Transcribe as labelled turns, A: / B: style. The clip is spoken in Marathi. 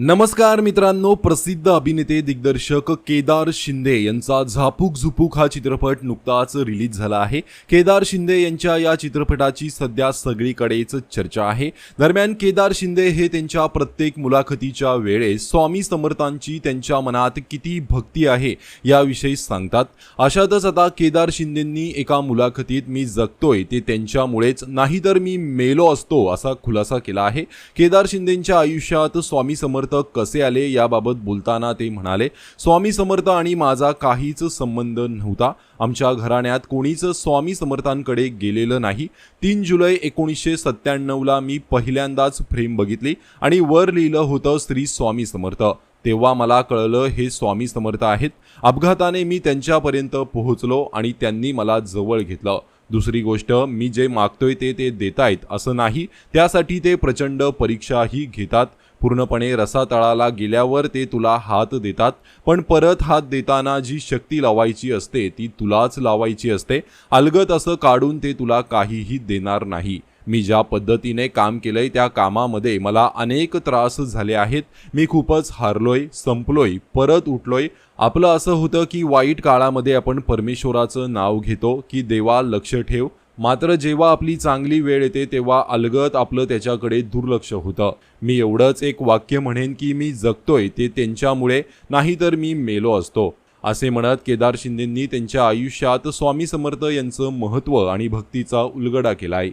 A: नमस्कार मित्रांनो प्रसिद्ध अभिनेते दिग्दर्शक केदार शिंदे यांचा झापूक झुपूक हा चित्रपट नुकताच रिलीज झाला आहे. केदार शिंदे यांच्या या चित्रपटाची सध्या सगळीकडेच चर्चा आहे. दरम्यान केदार शिंदे हे त्यांच्या प्रत्येक मुलाखतीच्या वेळेस स्वामी समर्थांची त्यांच्या मनात किती भक्ती आहे याविषयी सांगतात. अशातच आता केदार शिंदेंनी एका मुलाखतीत मी जगतोय ते त्यांच्यामुळेच नाही तर मी मेलो असतो असा खुलासा केला आहे. केदार शिंदेंच्या आयुष्यात स्वामी समर्थ कसे आले याबाबत बोलताना ते म्हणाले स्वामी समर्थ आणि माझा काहीच संबंध नव्हता. आमच्या घराण्यात कोणीच स्वामी समर्थांकडे गेलेलं नाही. तीन जुलै एकोणीसशे सत्त्याण्णवला मी पहिल्यांदाच फ्रेम बघितली आणि वर लिहिलं होतं श्री स्वामी समर्थ. तेव्हा मला कळलं हे स्वामी समर्थ आहेत. अपघाताने मी त्यांच्यापर्यंत पोहोचलो आणि त्यांनी मला जवळ घेतलं. दुसरी गोष्ट मी जे मागतोय ते ते देतायत असं नाही. त्यासाठी ते प्रचंड परीक्षाही घेतात. पूर्णपणे रसातळाला गेल्यावर ते तुला हात देतात पण परत हात देताना जी शक्ती लावायची असते ती तुलाच लावायची असते. अलगत असं काढून ते तुला काहीही देणार नाही. मी ज्या पद्धतीने काम केलंय त्या कामामध्ये मला अनेक त्रास झाले आहेत. मी खूपच हारलोय संपलोय परत उठलोय. आपलं असं होतं की वाईट काळामध्ये आपण परमेश्वराचं नाव घेतो की देवा लक्ष ठेव मात्र जेव्हा आपली चांगली वेळ येते तेव्हा अलगत आपलं त्याच्याकडे दुर्लक्ष होतं. मी एवढंच एक वाक्य म्हणेन की मी जगतोय ते त्यांच्यामुळे नाहीतर मी मेलो असतो. असे म्हणत केदार शिंदेंनी त्यांच्या आयुष्यात स्वामी समर्थ यांचं महत्त्व आणि भक्तीचा उलगडा केलाय.